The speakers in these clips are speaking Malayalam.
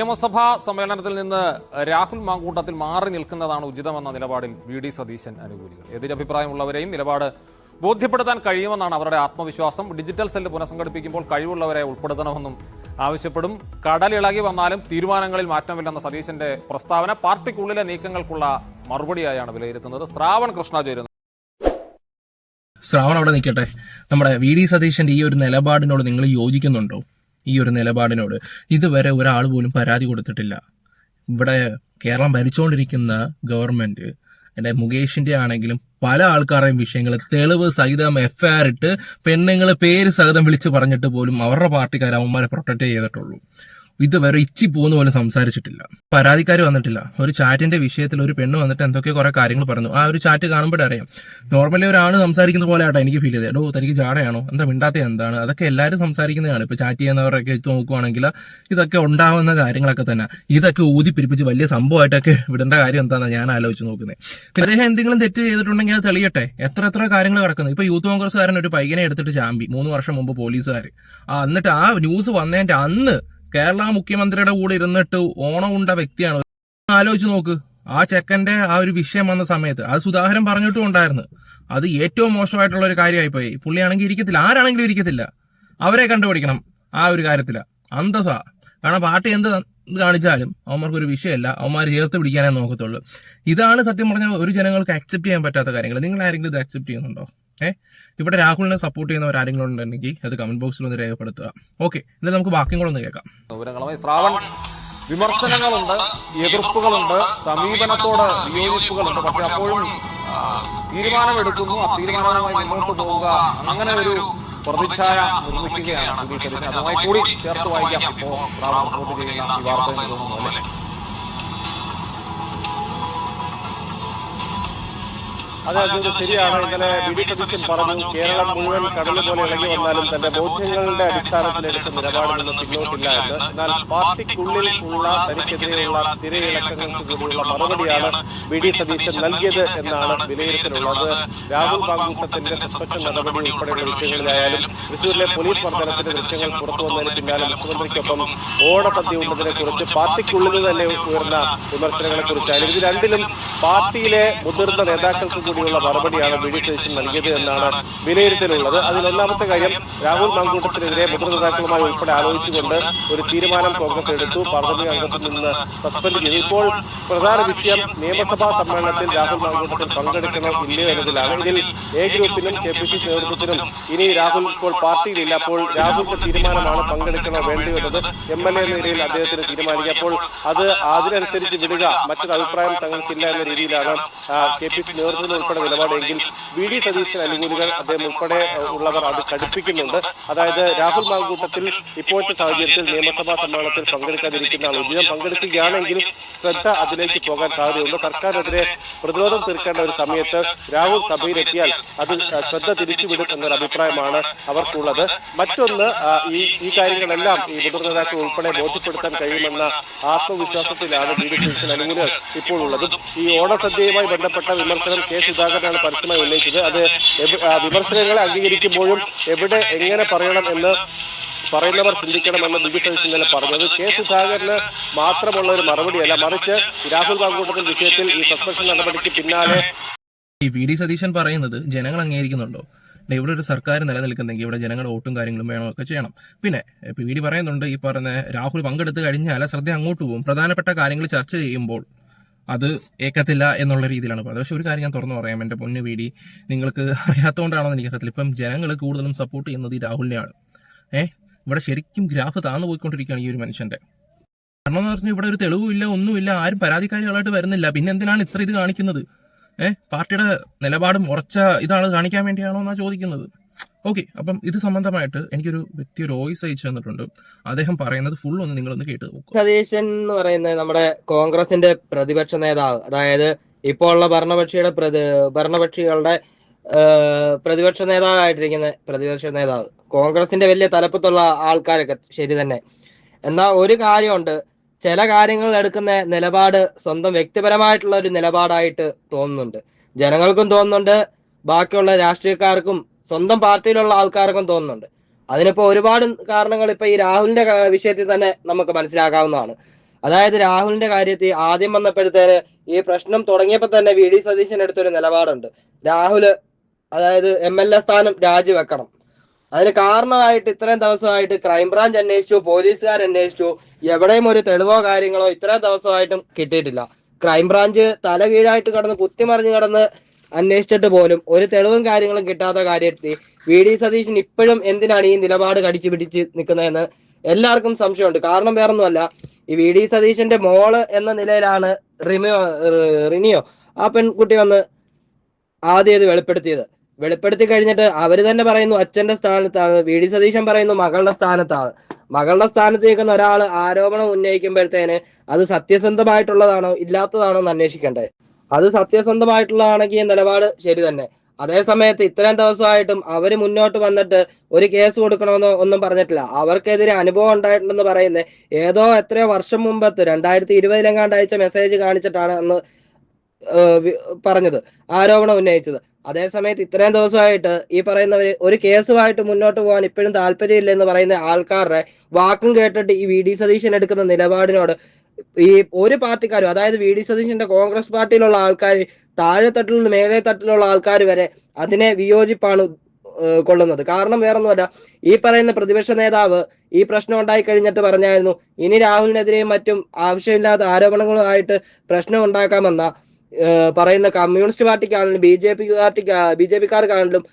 നിയമസഭാ സമ്മേളനത്തിൽ നിന്ന് രാഹുൽ മാങ്കൂട്ടത്തിൽ മാറി നിൽക്കുന്നതാണ് ഉചിതമെന്ന നിലപാടിൽ വി ഡി സതീശൻ അനുകൂലികൾ. എതിരഭിപ്രായമുള്ളവരെയും നിലപാട് ബോധ്യപ്പെടുത്താൻ കഴിയുമെന്നാണ് അവരുടെ ആത്മവിശ്വാസം. ഡിജിറ്റൽ സെല്ല് പുനഃസംഘടിപ്പിക്കുമ്പോൾ കഴിവുള്ളവരെ ഉൾപ്പെടുത്തണമെന്നും ആവശ്യപ്പെടും. കടലിളകി വന്നാലും തീരുമാനങ്ങളിൽ മാറ്റമില്ലെന്ന സതീശന്റെ പ്രസ്താവന പാർട്ടിക്കുള്ളിലെ നീക്കങ്ങൾക്കുള്ള മറുപടിയായാണ് വിലയിരുത്തുന്നത്. ശ്രാവൺ കൃഷ്ണ ചേരുന്നു. ശ്രാവൺ അവിടെ നിൽക്കട്ടെ. നമ്മുടെ വി ഡി സതീശന്റെ ഈ ഒരു നിലപാടിനോട് നിങ്ങൾ യോജിക്കുന്നുണ്ടോ? ഈ ഒരു നിലപാടിനോട്. ഇതുവരെ ഒരാൾ പോലും പരാതി കൊടുത്തിട്ടില്ല. ഇവിടെ കേരളം ഭരിച്ചുകൊണ്ടിരിക്കുന്ന ഗവൺമെന്റ് എന്റെ മുകേഷിന്റെ ആണെങ്കിലും പല ആൾക്കാരുടെയും വിഷയങ്ങൾ തെളിവ് സഹിതം എഫ്ഐആർ ഇട്ട് പെണ്ണുങ്ങൾ പേര് സഹിതം വിളിച്ച് പറഞ്ഞിട്ട് പോലും അവരുടെ പാർട്ടിക്കാർ അവന്മാരെ പ്രൊട്ടക്ട് ചെയ്തിട്ടുള്ളൂ. ഇതുവരെ ഇച്ചി പോകുന്ന പോലെ സംസാരിച്ചിട്ടില്ല. പരാതിക്കാർ വന്നിട്ടില്ല. ഒരു ചാറ്റിന്റെ വിഷയത്തിൽ ഒരു പെണ്ണ് വന്നിട്ട് എന്തൊക്കെ കുറെ കാര്യങ്ങൾ പറഞ്ഞു. ആ ഒരു ചാറ്റ് കാണുമ്പോഴേ അറിയാം. നോർമലി ഒരാണ് സംസാരിക്കുന്ന പോലെ ആട്ടോ എനിക്ക് ഫീൽ ചെയ്തത്. എടോ തനിക്ക് ജാടയാണോ? എന്താ മിണ്ടാത്ത എന്താണ്? അതൊക്കെ എല്ലാവരും സംസാരിക്കുന്നതാണ്. ഇപ്പൊ ചാറ്റ് ചെയ്യുന്നവരൊക്കെ വെച്ച് നോക്കുവാണെങ്കിൽ ഇതൊക്കെ ഉണ്ടാവുന്ന കാര്യങ്ങളൊക്കെ തന്നെ. ഇതൊക്കെ ഊതിപ്പിരിപ്പിച്ച് വലിയ സംഭവമായിട്ടൊക്കെ വിടേണ്ട കാര്യം എന്താണെന്ന് ഞാൻ ആലോചിച്ച് നോക്കുന്നത് അദ്ദേഹം എന്തെങ്കിലും തെറ്റ് ചെയ്തിട്ടുണ്ടെങ്കിൽ അത് തെളിയട്ടെ. എത്ര എത്ര കാര്യങ്ങൾ കിടക്കുന്നു. ഇപ്പൊ യൂത്ത് കോൺഗ്രസ്സുകാരൻ ഒരു പയ്യനെ എടുത്തിട്ട് ചാമ്പി. മൂന്ന് വർഷം മുമ്പ് പോലീസുകാർ ആ എന്നിട്ട് ആ ന്യൂസ് വന്നതിന്റെ അന്ന് കേരള മുഖ്യമന്ത്രിയുടെ കൂടെ ഇരുന്നിട്ട് ഓണം ഉണ്ട വ്യക്തിയാണ്. ആലോചിച്ച് നോക്ക്. ആ ചെക്കന്റെ ആ ഒരു വിഷയം വന്ന സമയത്ത് അത് സുധാകരൻ പറഞ്ഞിട്ടും ഉണ്ടായിരുന്നു. അത് ഏറ്റവും മോശമായിട്ടുള്ള ഒരു കാര്യമായി പോയി പുള്ളിയാണെങ്കിൽ ഇരിക്കത്തില്ല. ആരാണെങ്കിലും ഇരിക്കത്തില്ല. അവരെ കണ്ടുപിടിക്കണം ആ ഒരു കാര്യത്തില. അന്തസ കാരണം പാർട്ടി എന്ത് കാണിച്ചാലും അവന്മാർക്ക് ഒരു വിഷയമല്ല. അവന്മാർ ചേർത്ത് പിടിക്കാനേ നോക്കത്തുള്ളൂ. ഇതാണ് സത്യം പറഞ്ഞാൽ ഒരു ജനങ്ങൾക്ക് അക്സെപ്റ്റ് ചെയ്യാൻ പറ്റാത്ത കാര്യങ്ങൾ. നിങ്ങൾ ആരെങ്കിലും ഇത് അക്സെപ്റ്റ് ചെയ്യുന്നുണ്ടോ? ഏ? ഇവിടെ രാഹുലിനെ സപ്പോർട്ട് ചെയ്യുന്നവർ ആരെങ്കിലും ഉണ്ടെങ്കിൽ അത് കമന്റ് ബോക്സിൽ ഒന്ന് രേഖപ്പെടുത്തുക. ഓക്കെ എന്നാൽ നമുക്ക് ബാക്കിയും കൂടെ ഒന്ന് കേൾക്കാം. ശ്രാവൺ വിമർശനങ്ങളുണ്ട് എതിർപ്പുകളുണ്ട് സമീപനത്തോട് വിയോജിപ്പുകളുണ്ട്. പക്ഷെ അപ്പോഴും തീരുമാനമെടുക്കുന്നു ആ തീരുമാനവുമായി മുന്നോട്ട് പോവുക അങ്ങനെ ഒരു പ്രതിച്ഛായ നിർമ്മിക്കുകയാണ്. കൂടി ചേർത്ത് വായിക്കാം. റിപ്പോർട്ട് ചെയ്യുന്ന വാർത്ത അതൊരു ശരിയാണ് ഇന്നലെ വി ഡി സതീശൻ പറഞ്ഞു കേരളം മുഴുവൻ കടൽ പോലെ ഇളകി വന്നാലും തന്റെ ബോധ്യങ്ങളുടെ അടിസ്ഥാനത്തിൽ എടുത്ത നിലപാടിൽ നിന്ന് പിന്നോട്ടില്ല എന്ന് എന്നാൽ പാർട്ടിക്കുള്ളിൽ ഉള്ള തനിക്കെതിരെയുള്ള തിരയിളക്കങ്ങൾക്ക് കൂടിയുള്ള മറുപടിയാണ് വി ഡി സതീശൻ നൽകിയത് എന്നാണ് വിലയിരുത്തലുള്ളത് രാഹുൽ മാങ്കൂട്ടത്തിന്റെ സസ്പെൻഷൻ നടപടി ഉൾപ്പെടെയുള്ള വിഷയങ്ങളിലായാലും തൃശൂരിലെ പോലീസ് മർദ്ദനത്തിന്റെ ദൃശ്യങ്ങൾ പുറത്തു വന്നതിന് പിന്നാലെ മുഖ്യമന്ത്രിക്കൊപ്പം ഓണസദ്യ ഉണ്ടതിനെ കുറിച്ച് പാർട്ടിക്കുള്ളിൽ തന്നെ ഉയർന്ന വിമർശനങ്ങളെ കുറിച്ചായാലും ഇത് രണ്ടിലും പാർട്ടിയിലെ മുതിർന്ന നേതാക്കൾക്ക് കൂടിയുള്ള മറുപടിയാണ് ബി ഡി സതീശൻ നൽകിയത് എന്നാണ് വിലയിരുത്തലുള്ളത്. അതിൽ ഒന്നാമത്തെ കാര്യം രാഹുൽ മാങ്കൂട്ടത്തിനെതിരെ മുതിർന്ന നേതാക്കളുമായി ഉൾപ്പെടെ ആലോചിച്ചുകൊണ്ട് ഒരു തീരുമാനം കോൺഗ്രസ് എടുത്തു. പാർലമെന്റ് അംഗത്തിൽ നിന്ന് സസ്പെൻഡ് ചെയ്തു. ഇപ്പോൾ പ്രധാന വിഷയം നിയമസഭാ സമ്മേളനത്തിൽ രാഹുൽ മാങ്കൂട്ടത്തിൽ പങ്കെടുക്കണോ ഇല്ലയോ എന്നതിലാണ്. ഇതിൽ എ ഗ്രൂപ്പിനും കെ പി സി നേതൃത്വത്തിനും ഇനി രാഹുൽ ഇപ്പോൾ പാർട്ടിയിലില്ല. അപ്പോൾ രാഹുലിന്റെ തീരുമാനമാണ് പങ്കെടുക്കണോ വേണ്ടയോ എന്നത് എം എൽ എ എന്ന നിലയിൽ അദ്ദേഹത്തിന് തീരുമാനിക്കുക അപ്പോൾ അത് അതിനനുസരിച്ച് വിടുക. മറ്റൊരു അഭിപ്രായം തങ്ങൾക്കില്ല എന്ന രീതിയിലാണ് കെ പി സി നേതൃത്വത്തിൽ ഉൾപ്പെടെ നിലപാടെങ്കിൽ വി ഡി സതീശൻ അനുകൂലികൾ അദ്ദേഹം ഉൾപ്പെടെ ഉള്ളവർ അത് കടുപ്പിക്കുന്നുണ്ട് അതായത് രാഹുൽ മാങ്കൂട്ടത്തിൽ ഇപ്പോഴത്തെ സാഹചര്യത്തിൽ നിയമസഭാ സമ്മേളനത്തിൽ പങ്കെടുക്കാതിരിക്കുന്ന ആൾ ഉചിതം പങ്കെടുക്കുകയാണെങ്കിൽ ശ്രദ്ധ അതിലേക്ക് പോകാൻ സാധ്യതയുണ്ട്. സർക്കാരിനെതിരെ പ്രതിരോധം തീർക്കേണ്ട ഒരു സമയത്ത് രാഹുൽ സഭയിലെത്തിയാൽ അത് ശ്രദ്ധ തിരിച്ചുവിടും എന്നൊരു അഭിപ്രായമാണ് അവർക്കുള്ളത്. മറ്റൊന്ന് ഈ ഈ കാര്യങ്ങളെല്ലാം ഈ മുതിർന്ന നേതാക്കൾ ഉൾപ്പെടെ ബോധ്യപ്പെടുത്താൻ കഴിയുമെന്ന ആത്മവിശ്വാസത്തിലാണ് ബി ഡി സതീശൻ അനുകൂലികൾ ഇപ്പോൾ ഉള്ളത് ഈ ഓണസദ്യയുമായി ബന്ധപ്പെട്ട വിമർശനം കെ സുധാകരനാണ് പരസ്യമായി ഉന്നയിച്ചത്. അത് വിമർശനങ്ങളെ അംഗീകരിക്കുമ്പോഴും എവിടെ എങ്ങനെ പറയണം എന്ന് പറയുന്നവർ ചിന്തിക്കണമെന്ന് ബി ഡി സതീശൻ ഇന്നലെ പറഞ്ഞത് കെ സുധാകരന് മാത്രമുള്ള ഒരു മറുപടിയല്ല. മറിച്ച് രാഹുൽ ഗാംഗൂട്ടത്തിൽ വിഷയത്തിൽ ഈ സസ്പെൻഷൻ നടപടിക്ക് പിന്നാലെ ഈ വി ഡി സതീശൻ പറയുന്നത് ജനങ്ങൾ അംഗീകരിക്കുന്നുണ്ടോ? ഇവിടെ ഒരു സർക്കാർ നിലനിൽക്കുന്നെങ്കിൽ ഇവിടെ ജനങ്ങളുടെ വോട്ടും കാര്യങ്ങളും വേണമൊക്കെ ചെയ്യണം. പിന്നെ പി ഡി പറയുന്നുണ്ട് ഈ പറഞ്ഞ രാഹുൽ പങ്കെടുത്ത് കഴിഞ്ഞാൽ ശ്രദ്ധ അങ്ങോട്ട് പോകും. പ്രധാനപ്പെട്ട കാര്യങ്ങൾ ചർച്ച ചെയ്യുമ്പോൾ അത് ഏക്കത്തില്ല എന്നുള്ള രീതിയിലാണ് പറയുന്നത് പക്ഷെ ഒരു കാര്യം ഞാൻ തുറന്നു പറയാം. എന്റെ പൊന്നു വീടി നിങ്ങൾക്ക് അറിയാത്തതുകൊണ്ടാണെന്ന് എനിക്ക് അറിയത്തില്ല ഇപ്പം ജനങ്ങൾ കൂടുതലും സപ്പോർട്ട് ചെയ്യുന്നത് ഈ രാഹുലിനെയാണ്. ഏഹ് ഇവിടെ ശരിക്കും ഗ്രാഫ് താന്നു പോയിക്കൊണ്ടിരിക്കുകയാണ് ഈ ഒരു മനുഷ്യന്റെ. കാരണം എന്ന് പറഞ്ഞാൽ ഇവിടെ ഒരു തെളിവുമില്ല ഒന്നുമില്ല ആരും പരാതിക്കാരികളായിട്ട് വരുന്നില്ല. പിന്നെ എന്തിനാണ് ഇത്ര ഇത് കാണിക്കുന്നത്? ഏഹ് പാർട്ടിയുടെ നിലപാടും ഉറച്ച ഇതാണ് കാണിക്കാൻ വേണ്ടിയാണോ എന്നാണ് ചോദിക്കുന്നത്. ഓക്കെ അപ്പം ഇത് സംബന്ധമായിട്ട് എനിക്കൊരു വ്യക്തി ഒരു വോയിസ് അയച്ചു തന്നിട്ടുണ്ട്. അദ്ദേഹം പറയുന്നത് ഫുൾ ഒന്ന് നിങ്ങളൊന്ന് കേട്ട് നോക്കുക സതീശൻ എന്ന് പറയുന്നത് നമ്മുടെ കോൺഗ്രസിന്റെ പ്രതിപക്ഷ നേതാവ്. അതായത് ഇപ്പോൾ ഉള്ള ഭരണപക്ഷിയുടെ ഭരണപക്ഷികളുടെ പ്രതിപക്ഷ നേതാവായിട്ടിരിക്കുന്ന പ്രതിപക്ഷ നേതാവ്. കോൺഗ്രസിന്റെ വലിയ തലപ്പത്തുള്ള ആൾക്കാരൊക്കെ ശരി തന്നെ. എന്നാൽ ഒരു കാര്യമുണ്ട് ചില കാര്യങ്ങൾ എടുക്കുന്ന നിലപാട് സ്വന്തം വ്യക്തിപരമായിട്ടുള്ള ഒരു നിലപാടായിട്ട് തോന്നുന്നുണ്ട്. ജനങ്ങൾക്കും തോന്നുന്നുണ്ട് ബാക്കിയുള്ള രാഷ്ട്രീയക്കാർക്കും സ്വന്തം പാർട്ടിയിലുള്ള ആൾക്കാർക്കും തോന്നുന്നുണ്ട്. അതിനിപ്പോ ഒരുപാട് കാരണങ്ങൾ ഇപ്പൊ ഈ രാഹുലിന്റെ വിഷയത്തിൽ തന്നെ നമുക്ക് മനസ്സിലാക്കാവുന്നതാണ്. അതായത് രാഹുലിന്റെ കാര്യത്തിൽ ആദ്യം വന്നപ്പോഴത്തേന് ഈ പ്രശ്നം തുടങ്ങിയപ്പോൾ തന്നെ വി ഡി സതീശൻ എടുത്തൊരു നിലപാടുണ്ട്. രാഹുൽ അതായത് എം എൽ എ സ്ഥാനം രാജിവെക്കണം. അതിന് കാരണമായിട്ട് ഇത്രയും ദിവസമായിട്ട് ക്രൈംബ്രാഞ്ച് അന്വേഷിച്ചു പോലീസുകാർ അന്വേഷിച്ചു എവിടെയും ഒരു തെളിവോ കാര്യങ്ങളോ ഇത്രയും ദിവസമായിട്ടും കിട്ടിയിട്ടില്ല. ക്രൈംബ്രാഞ്ച് തല കീഴായിട്ട് കടന്ന് കുത്തിമറിഞ്ഞ് കടന്ന് അന്വേഷിച്ചിട്ട് പോലും ഒരു തെളിവും കാര്യങ്ങളും കിട്ടാത്ത കാര്യത്തിൽ വി ഡി സതീശൻ ഇപ്പോഴും എന്തിനാണ് ഈ നിലപാട് കടിച്ചു പിടിച്ച് നിൽക്കുന്നതെന്ന് എല്ലാവർക്കും സംശയമുണ്ട്. കാരണം വേറൊന്നുമല്ല ഈ വി ഡി സതീശന്റെ മോൾ എന്ന നിലയിലാണ് റിമിയോ റിനിയോ ആ പെൺകുട്ടി വന്ന് ആദ്യം ഇത് വെളിപ്പെടുത്തിയത്. വെളിപ്പെടുത്തി കഴിഞ്ഞിട്ട് അവർ തന്നെ പറയുന്നു അച്ഛന്റെ സ്ഥാനത്താണ് വി ഡി സതീശൻ പറയുന്നു മകളുടെ സ്ഥാനത്താണ്. മകളുടെ സ്ഥാനത്ത് നിൽക്കുന്ന ഒരാൾ ആരോപണം ഉന്നയിക്കുമ്പോഴത്തേന് അത് സത്യസന്ധമായിട്ടുള്ളതാണോ ഇല്ലാത്തതാണോ എന്ന് അന്വേഷിക്കണ്ടേ? അത് സത്യസന്ധമായിട്ടുള്ളതാണെങ്കിൽ നിലപാട് ശരി തന്നെ. അതേ സമയത്ത് ഇത്രയും ദിവസമായിട്ടും അവർ മുന്നോട്ട് വന്നിട്ട് ഒരു കേസ് കൊടുക്കണമെന്നോ ഒന്നും പറഞ്ഞിട്ടില്ല. അവർക്കെതിരെ അനുഭവം ഉണ്ടായിട്ടുണ്ടെന്ന് പറയുന്നത് ഏതോ എത്രയോ വർഷം മുമ്പത്ത് രണ്ടായിരത്തി ഇരുപതിലെങ്ങാണ്ട് അയച്ച മെസ്സേജ് കാണിച്ചിട്ടാണ് അന്ന് പറഞ്ഞത് ആരോപണം ഉന്നയിച്ചത്. അതേസമയത്ത് ഇത്രയും ദിവസമായിട്ട് ഈ പറയുന്നവർ ഒരു കേസുമായിട്ട് മുന്നോട്ട് പോകാൻ ഇപ്പോഴും താല്പര്യമില്ല എന്ന് പറയുന്ന ആൾക്കാരുടെ വാക്കും കേട്ടിട്ട് ഈ വി. ഡി. സതീശൻ എടുക്കുന്ന നിലപാടിനോട് ഈ ഒരു പാർട്ടിക്കാരും അതായത് വി ഡി സതീശന്റെ കോൺഗ്രസ് പാർട്ടിയിലുള്ള ആൾക്കാർ താഴെ തട്ടിൽ നിന്ന് മേലെ തട്ടിലുള്ള ആൾക്കാർ വരെ അതിനെ വിയോജിപ്പാണ് കൊള്ളുന്നത്. കാരണം വേറൊന്നുമല്ല ഈ പറയുന്ന പ്രതിപക്ഷ നേതാവ് ഈ പ്രശ്നം ഉണ്ടായി കഴിഞ്ഞിട്ട് പറഞ്ഞായിരുന്നു ഇനി രാഹുലിനെതിരെയും മറ്റും ആവശ്യമില്ലാത്ത ആരോപണങ്ങളുമായിട്ട് പ്രശ്നം ഉണ്ടാക്കാമെന്ന പറയുന്ന കമ്മ്യൂണിസ്റ്റ് പാർട്ടിക്കാണെങ്കിലും ബി ജെ പി പാർട്ടിക്ക് ബി ജെ പിക്കാർക്കാണെങ്കിലും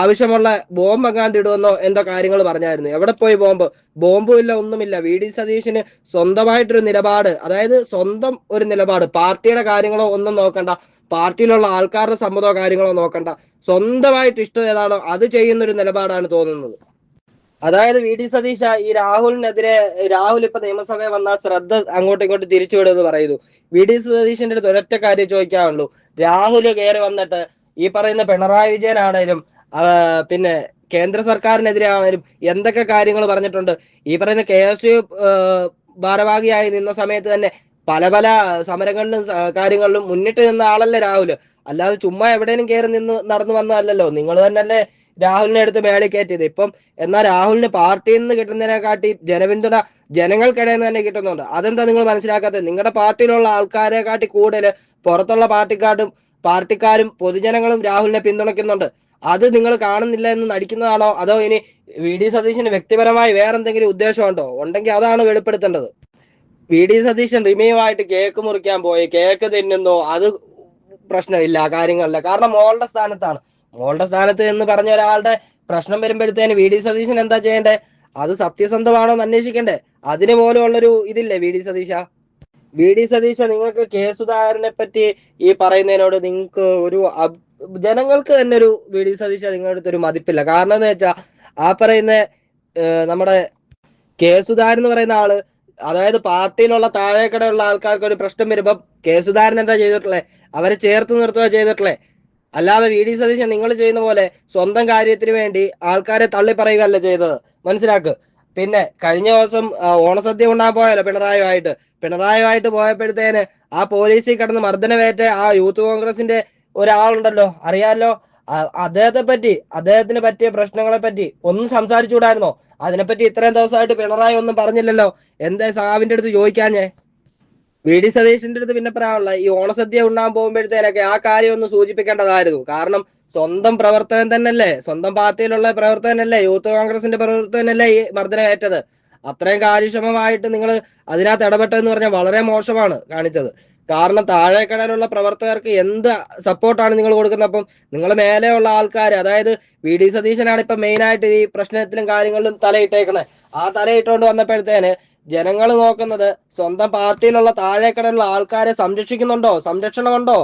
ആവശ്യമുള്ള ബോംബ് എങ്ങാണ്ട് ഇടുമെന്നോ എന്തോ കാര്യങ്ങൾ പറഞ്ഞായിരുന്നു. എവിടെ പോയി ബോംബ് ബോംബും ഇല്ല ഒന്നുമില്ല. വി ഡി സതീശന് സ്വന്തമായിട്ടൊരു നിലപാട് അതായത് സ്വന്തം ഒരു നിലപാട് പാർട്ടിയുടെ കാര്യങ്ങളോ ഒന്നും നോക്കണ്ട പാർട്ടിയിലുള്ള ആൾക്കാരുടെ സമ്മതമോ കാര്യങ്ങളോ നോക്കണ്ട. സ്വന്തമായിട്ട് ഇഷ്ടം ഏതാണോ അത് ചെയ്യുന്ന ഒരു നിലപാടാണ് തോന്നുന്നത്. അതായത് വി ഡി സതീശ ഈ രാഹുലിനെതിരെ രാഹുൽ ഇപ്പൊ നിയമസഭയിൽ വന്നാൽ ശ്രദ്ധ അങ്ങോട്ടും ഇങ്ങോട്ടും തിരിച്ചുവിടുമെന്ന് പറയുന്നു. വി ഡി സതീശന്റെ അടുത്ത് ഒരൊറ്റ കാര്യം ചോദിക്കാനുള്ളൂ. രാഹുൽ കയറി വന്നിട്ട് ഈ പറയുന്ന പിണറായി വിജയനാണേലും പിന്നെ കേന്ദ്ര സർക്കാരിനെതിരെ ആണേലും എന്തൊക്കെ കാര്യങ്ങൾ പറഞ്ഞിട്ടുണ്ട്? ഈ പറയുന്ന കെ എസ് യു ഭാരവാഹിയായി നിന്ന സമയത്ത് തന്നെ പല പല സമരങ്ങളിലും കാര്യങ്ങളിലും മുന്നിട്ട് നിന്ന ആളല്ലേ രാഹുൽ അല്ലാതെ ചുമ്മാ എവിടെയും കയറി നിന്ന് നടന്നു വന്നതല്ലല്ലോ. നിങ്ങൾ തന്നെയല്ലേ രാഹുലിനെ എടുത്ത് മേളിൽ കയറ്റിയത്. ഇപ്പം എന്നാൽ രാഹുലിന് പാർട്ടിയിൽ നിന്ന് കിട്ടുന്നതിനെക്കാട്ടി ജനപിന്തുണ ജനങ്ങൾക്കിടയിൽ നിന്ന് തന്നെ കിട്ടുന്നുണ്ട്. അതെന്താ നിങ്ങൾ മനസ്സിലാക്കാത്തത്? നിങ്ങളുടെ പാർട്ടിയിലുള്ള ആൾക്കാരെ കാട്ടി കൂടുതൽ പുറത്തുള്ള പാർട്ടിക്കാരും പാർട്ടിക്കാരും പൊതുജനങ്ങളും രാഹുലിനെ പിന്തുണയ്ക്കുന്നുണ്ട്. അത് നിങ്ങൾ കാണുന്നില്ല എന്ന് നടിക്കുന്നതാണോ? അതോ ഇനി വി ഡി സതീശന് വ്യക്തിപരമായി വേറെന്തെങ്കിലും ഉദ്ദേശമുണ്ടോ? ഉണ്ടെങ്കിൽ അതാണ് വെളിപ്പെടുത്തേണ്ടത്. വി ഡി സതീശൻ റിമീവായിട്ട് കേക്ക് മുറിക്കാൻ പോയി. കേക്ക് തിന്നുന്നു. അത് പ്രശ്നമില്ല കാര്യങ്ങളില്ല കാരണം മോളുടെ സ്ഥാനത്താണ്. മോളുടെ സ്ഥാനത്ത് എന്ന് പറഞ്ഞ ഒരാളുടെ പ്രശ്നം വരുമ്പോഴത്തേന് വി ഡി സതീശൻ എന്താ ചെയ്യേണ്ടേ? അത് സത്യസന്ധമാണോ എന്ന് അന്വേഷിക്കണ്ടേ? അതിന് പോലുള്ളൊരു ഇതില്ലേ വി ഡി സതീശ? വി ഡി സതീശ നിങ്ങൾക്ക് കെ സുധാകരനെ പറ്റി ഈ പറയുന്നതിനോട് നിങ്ങൾക്ക് ഒരു ജനങ്ങൾക്ക് തന്നെ ഒരു വി ഡി സതീശ നിങ്ങളുടെ അടുത്ത് ഒരു മതിപ്പില്ല. കാരണം എന്ന് വെച്ചാൽ ആ പറയുന്ന നമ്മുടെ കെ സുധാരൻ എന്ന് പറയുന്ന ആൾ അതായത് പാർട്ടിയിലുള്ള താഴേക്കടയുള്ള ആൾക്കാർക്ക് ഒരു പ്രശ്നം വരുമ്പോ കെ സുധാരൻ എന്താ ചെയ്തിട്ടുള്ളത് അവരെ ചേർത്ത് നിർത്തുക ചെയ്തിട്ടുള്ളത് അല്ലാതെ വി ഡി സതീശൻ നിങ്ങൾ ചെയ്യുന്ന പോലെ സ്വന്തം കാര്യത്തിന് വേണ്ടി ആൾക്കാരെ തള്ളി പറയുകയല്ല ചെയ്തത്. മനസ്സിലാക്ക്? പിന്നെ കഴിഞ്ഞ ദിവസം ഓണസദ്യ ഉണ്ടാകാൻ പോയല്ലോ പിണറായിയുമായിട്ട്. പിണറായിയുമായിട്ട് പോയപ്പോഴത്തേന് ആ പോലീസിൽ കടന്ന് മർദ്ദനമേറ്റ ആ യൂത്ത് കോൺഗ്രസിന്റെ ഒരാളുണ്ടല്ലോ അറിയാലോ? അദ്ദേഹത്തെ പറ്റി അദ്ദേഹത്തിന് പറ്റിയ പ്രശ്നങ്ങളെ പറ്റി ഒന്നും സംസാരിച്ചുകൂടായിരുന്നോ? അതിനെപ്പറ്റി ഇത്രയും ദിവസമായിട്ട് പിണറായി ഒന്നും പറഞ്ഞില്ലല്ലോ. എന്താ സാവിന്റെ അടുത്ത് ചോദിക്കാഞ്ഞേ? വി ഡി സതീഷിന്റെ അടുത്ത് പിന്നെ പറയാനുള്ള ഈ ഓണസദ്യ ഉണ്ണാൻ പോകുമ്പോഴത്തേനൊക്കെ ആ കാര്യം ഒന്ന് സൂചിപ്പിക്കേണ്ടതായിരുന്നു. കാരണം സ്വന്തം പ്രവർത്തകൻ തന്നെയല്ലേ? സ്വന്തം പാർട്ടിയിലുള്ള പ്രവർത്തകനല്ലേ? യൂത്ത് കോൺഗ്രസിന്റെ പ്രവർത്തകനല്ലേ ഈ മർദ്ദനമേറ്റത്? അത്രയും കാര്യക്ഷമമായിട്ട് നിങ്ങൾ അതിനകത്ത് ഇടപെട്ടതെന്ന് പറഞ്ഞാൽ വളരെ മോശമാണ് കാണിച്ചത്. കാരണം താഴേക്കടയിലുള്ള പ്രവർത്തകർക്ക് എന്ത് സപ്പോർട്ടാണ് നിങ്ങൾ കൊടുക്കുന്നത്? അപ്പം നിങ്ങൾ മേലെയുള്ള ആൾക്കാർ അതായത് വി ഡി സതീശനാണ് ഇപ്പൊ മെയിൻ ആയിട്ട് ഈ പ്രശ്നത്തിലും കാര്യങ്ങളിലും തലയിട്ടേക്കുന്നത്. ആ തലയിട്ടുകൊണ്ട് വന്നപ്പോഴത്തേന് ജനങ്ങൾ നോക്കുന്നത് സ്വന്തം പാർട്ടിയിലുള്ള താഴേക്കടയിലുള്ള ആൾക്കാരെ സംരക്ഷിക്കുന്നുണ്ടോ? സംരക്ഷണമുണ്ടോ?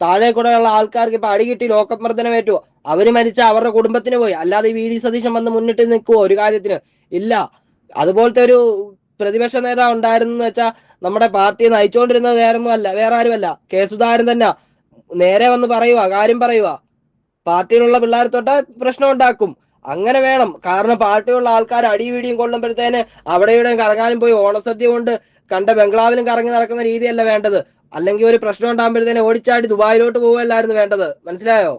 താഴെ കൂടെയുള്ള ആൾക്കാർക്ക് ഇപ്പൊ അടികിട്ടി ലോക്കപ്പ് മർദ്ദനമേറ്റു അവർ മരിച്ച അവരുടെ കുടുംബത്തിന് പോയി. അല്ലാതെ വി ഡി സതീശൻ വന്ന് മുന്നിട്ട് നിൽക്കുവോ ഒരു കാര്യത്തിന്? ഇല്ല. അതുപോലത്തെ ഒരു പ്രതിപക്ഷ നേതാവ് ഉണ്ടായിരുന്നു എന്ന് വെച്ചാൽ നമ്മുടെ പാർട്ടി നയിച്ചുകൊണ്ടിരുന്നത് വേറൊന്നും അല്ല വേറെ ആരുമല്ല. കെ സുധാകരൻ തന്നെ. നേരെ വന്ന് പറയുക കാര്യം പറയുക പാർട്ടിയിലുള്ള പിള്ളേർ തൊട്ട പ്രശ്നം ഉണ്ടാക്കും. അങ്ങനെ വേണം. കാരണം പാർട്ടിയുള്ള ആൾക്കാർ അടിപിടിയും കൊള്ളുമ്പോഴത്തേന് അവിടെ ഇവിടെയും കറങ്ങാനും പോയി ഓണസദ്യ കൊണ്ട് കണ്ട ബംഗ്ലാവിലും കറങ്ങി നടക്കുന്ന രീതിയല്ല വേണ്ടത്. അല്ലെങ്കിൽ ഒരു പ്രശ്നം ഉണ്ടാകുമ്പോഴത്തേന് ഓടിച്ചാടി ദുബായിലോട്ട് പോവുകയല്ലായിരുന്നു വേണ്ടത്. മനസ്സിലായോ?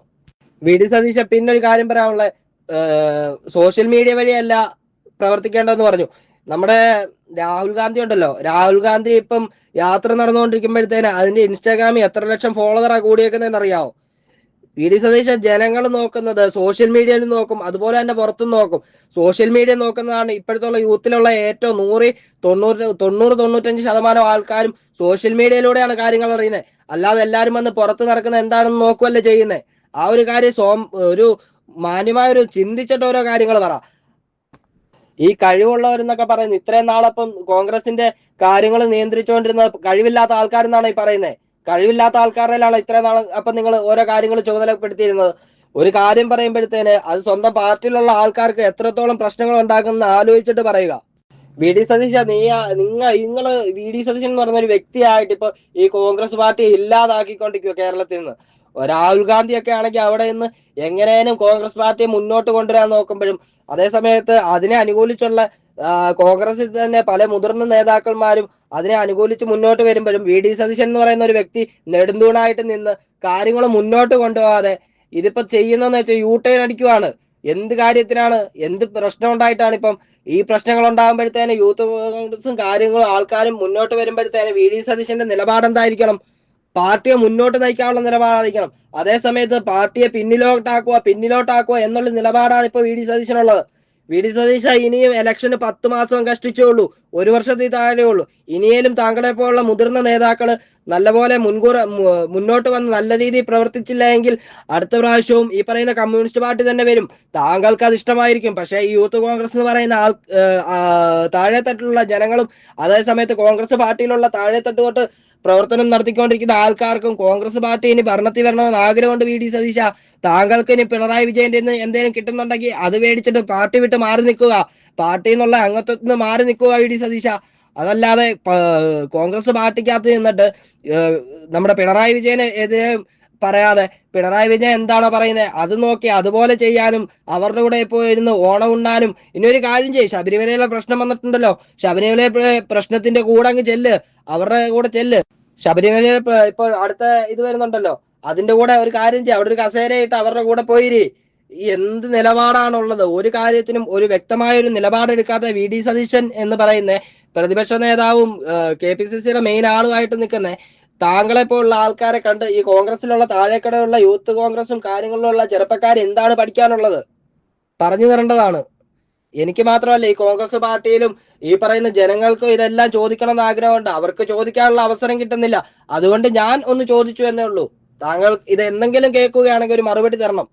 വി ഡി സതീശ പിന്നെ ഒരു കാര്യം പറയാനുള്ള സോഷ്യൽ മീഡിയ വഴിയല്ല പ്രവർത്തിക്കേണ്ടതെന്ന് പറഞ്ഞു. നമ്മുടെ രാഹുൽ ഗാന്ധി ഉണ്ടല്ലോ. രാഹുൽ ഗാന്ധി ഇപ്പം യാത്ര നടന്നുകൊണ്ടിരിക്കുമ്പോഴത്തേന് അതിന്റെ ഇൻസ്റ്റാഗ്രാമിൽ എത്ര ലക്ഷം ഫോളോവറാ കൂടിയേക്കുന്നതെന്ന് അറിയാവോ വി ഡി സതീശൻ ജനങ്ങൾ നോക്കുന്നത് സോഷ്യൽ മീഡിയയിൽ നോക്കും അതുപോലെ തന്നെ പുറത്തും നോക്കും. സോഷ്യൽ മീഡിയ നോക്കുന്നതാണ് ഇപ്പോഴത്തുള്ള യൂത്തിലുള്ള ഏറ്റവും നൂറ് തൊണ്ണൂറ് തൊണ്ണൂറ് തൊണ്ണൂറ്റഞ്ച് ശതമാനം ആൾക്കാരും സോഷ്യൽ മീഡിയയിലൂടെയാണ് കാര്യങ്ങൾ അറിയുന്നത്. അല്ലാതെ എല്ലാവരും വന്ന് പുറത്ത് നടക്കുന്ന എന്താണെന്ന് നോക്കുവല്ലേ ചെയ്യുന്നത്? ആ ഒരു കാര്യം സോം ഒരു മാന്യമായ ഒരു ചിന്തിച്ചിട്ട് ഓരോ കാര്യങ്ങൾ പറ. ഈ കഴിവുള്ളവരെന്നൊക്കെ പറയുന്നത്. ഇത്രയും നാളപ്പം കോൺഗ്രസിന്റെ കാര്യങ്ങൾ നിയന്ത്രിച്ചുകൊണ്ടിരുന്നത് കഴിവില്ലാത്ത ആൾക്കാരെന്നാണ് ഈ പറയുന്നത് കഴിവില്ലാത്ത ആൾക്കാരിലാണ് ഇത്രയും നാൾ അപ്പൊ നിങ്ങൾ ഓരോ കാര്യങ്ങൾ ചുമതലപ്പെടുത്തിയിരുന്നത്. ഒരു കാര്യം പറയുമ്പോഴത്തേന് അത് സ്വന്തം പാർട്ടിയിലുള്ള ആൾക്കാർക്ക് എത്രത്തോളം പ്രശ്നങ്ങൾ ഉണ്ടാക്കുന്ന ആലോചിച്ചിട്ട് പറയുക. വി ഡി സതീശ നീ നിങ്ങൾ നിങ്ങൾ വി ഡി സതീശൻ എന്ന് പറയുന്ന ഒരു വ്യക്തിയായിട്ട് ഇപ്പൊ ഈ കോൺഗ്രസ് പാർട്ടി ഇല്ലാതാക്കിക്കൊണ്ടിരിക്കുക കേരളത്തിൽ നിന്ന്. രാഹുൽ ഗാന്ധി ഒക്കെ ആണെങ്കിൽ അവിടെ നിന്ന് എങ്ങനെയും കോൺഗ്രസ് പാർട്ടിയെ മുന്നോട്ട് കൊണ്ടുവരാൻ നോക്കുമ്പോഴും അതേ സമയത്ത് അതിനെ അനുകൂലിച്ചുള്ള കോൺഗ്രസിൽ തന്നെ പല മുതിർന്ന നേതാക്കന്മാരും അതിനെ അനുകൂലിച്ച് മുന്നോട്ട് വരുമ്പോഴും വി ഡി സതീശൻ എന്ന് പറയുന്ന ഒരു വ്യക്തി നെടുന്തൂണായിട്ട് നിന്ന് കാര്യങ്ങൾ മുന്നോട്ട് കൊണ്ടുപോകാതെ ഇതിപ്പോ ചെയ്യുന്നതെന്ന് വെച്ചാൽ യൂ ടേൺ അടിക്കുവാണ്. എന്ത് കാര്യത്തിനാണ് എന്ത് പ്രശ്നം ഉണ്ടായിട്ടാണ് ഇപ്പം ഈ പ്രശ്നങ്ങൾ ഉണ്ടാകുമ്പോഴത്തേന് യൂത്ത് കോൺഗ്രസും കാര്യങ്ങളും ആൾക്കാരും മുന്നോട്ട് വരുമ്പോഴത്തേന് വി ഡി സതീശന്റെ നിലപാട് എന്തായിരിക്കണം? പാർട്ടിയെ മുന്നോട്ട് നയിക്കാനുള്ള നിലപാടായിരിക്കണം. അതേസമയത്ത് പാർട്ടിയെ പിന്നിലോട്ടാക്കുക പിന്നിലോട്ടാക്കുക എന്നുള്ള നിലപാടാണ് ഇപ്പൊ വി ഡി സതീശനുള്ളത്. വി ഡി സതീശ ഇനിയും ഇലക്ഷന് പത്ത് മാസം കഷ്ടിച്ചേ ഉള്ളൂ. ഒരു വർഷത്തിൽ താഴെ ഉള്ളൂ. ഇനിയേലും താങ്കളെ പോലുള്ള മുതിർന്ന നേതാക്കൾ നല്ലപോലെ മുൻകൂർ മുന്നോട്ട് വന്ന് നല്ല രീതിയിൽ പ്രവർത്തിച്ചില്ല എങ്കിൽ അടുത്ത പ്രാവശ്യവും ഈ പറയുന്ന കമ്മ്യൂണിസ്റ്റ് പാർട്ടി തന്നെ വരും. താങ്കൾക്ക് അത് ഇഷ്ടമായിരിക്കും. പക്ഷേ ഈ യൂത്ത് കോൺഗ്രസ് എന്ന് പറയുന്ന ആൾ താഴെ തട്ടിലുള്ള താഴെത്തട്ടിലുള്ള ജനങ്ങളും അതേ സമയത്ത് കോൺഗ്രസ് പാർട്ടിയിലുള്ള താഴെത്തട്ട് തൊട്ട് പ്രവർത്തനം നടത്തിക്കൊണ്ടിരിക്കുന്ന ആൾക്കാർക്കും കോൺഗ്രസ് പാർട്ടി ഇനി ഭരണത്തിൽ വരണമെന്ന് ആഗ്രഹമുണ്ട് വി. ഡി. സതീശ. താങ്കൾക്ക് ഇനി പിണറായി വിജയന്റെ എന്തെങ്കിലും കിട്ടുന്നുണ്ടെങ്കിൽ അത് മേടിച്ചിട്ട് പാർട്ടി വിട്ട് മാറി നിൽക്കുക. പാർട്ടിയിൽ നിന്നുള്ള അംഗത്വത്തിൽ നിന്ന് മാറി നിൽക്കുക വി. ഡി. സതീശ. അതല്ലാതെ കോൺഗ്രസ് പാർട്ടിക്കകത്ത് നിന്നിട്ട് നമ്മുടെ പിണറായി വിജയന് എതിരെ പറയാതെ പിണറായി വിജയൻ എന്താണോ പറയുന്നത് അത് നോക്കി അതുപോലെ ചെയ്യാനും അവരുടെ കൂടെ ഇപ്പോൾ ഇരുന്ന് ഓണം ഉണ്ടാനും ഇനി ഒരു കാര്യം ചെയ്യും. ശബരിമലയിലെ പ്രശ്നം വന്നിട്ടുണ്ടല്ലോ. ശബരിമലയിലെ പ്രശ്നത്തിന്റെ കൂടെ അങ്ങ് ചെല്ല്. അവരുടെ കൂടെ ചെല്ല്. ശബരിമലയിൽ ഇപ്പൊ- അടുത്ത ഇത് വരുന്നുണ്ടല്ലോ. അതിന്റെ കൂടെ ഒരു കാര്യം ചെയ്യും. അവിടെ ഒരു കസേരയിട്ട് അവരുടെ കൂടെ പോയിരി. എന്ത് നിലപാടാണുള്ളത്? ഒരു കാര്യത്തിനും ഒരു വ്യക്തമായ ഒരു നിലപാടെടുക്കാത്ത വി. ഡി. സതീശൻ എന്ന് പറയുന്ന പ്രതിപക്ഷ നേതാവും കെ പി സി സിയുടെ മെയിൻ ആളുമായിട്ട് നിൽക്കുന്ന താങ്കളെ പോലുള്ള ആൾക്കാരെ കണ്ട് ഈ കോൺഗ്രസിലുള്ള താഴേക്കടയുള്ള യൂത്ത് കോൺഗ്രസും കാര്യങ്ങളിലുള്ള ചെറുപ്പക്കാർ എന്താണ് പഠിക്കാനുള്ളത്? പറഞ്ഞു തരേണ്ടതാണ്. എനിക്ക് മാത്രമല്ല ഈ കോൺഗ്രസ് പാർട്ടിയിലും ഈ പറയുന്ന ജനങ്ങൾക്കും ഇതെല്ലാം ചോദിക്കണം എന്ന് ആഗ്രഹമുണ്ട്. അവർക്ക് ചോദിക്കാനുള്ള അവസരം കിട്ടുന്നില്ല. അതുകൊണ്ട് ഞാൻ ഒന്ന് ചോദിച്ചു എന്നേ ഉള്ളൂ. താങ്കൾ ഇത് എന്തെങ്കിലും കേൾക്കുകയാണെങ്കിൽ ഒരു മറുപടി തരണം.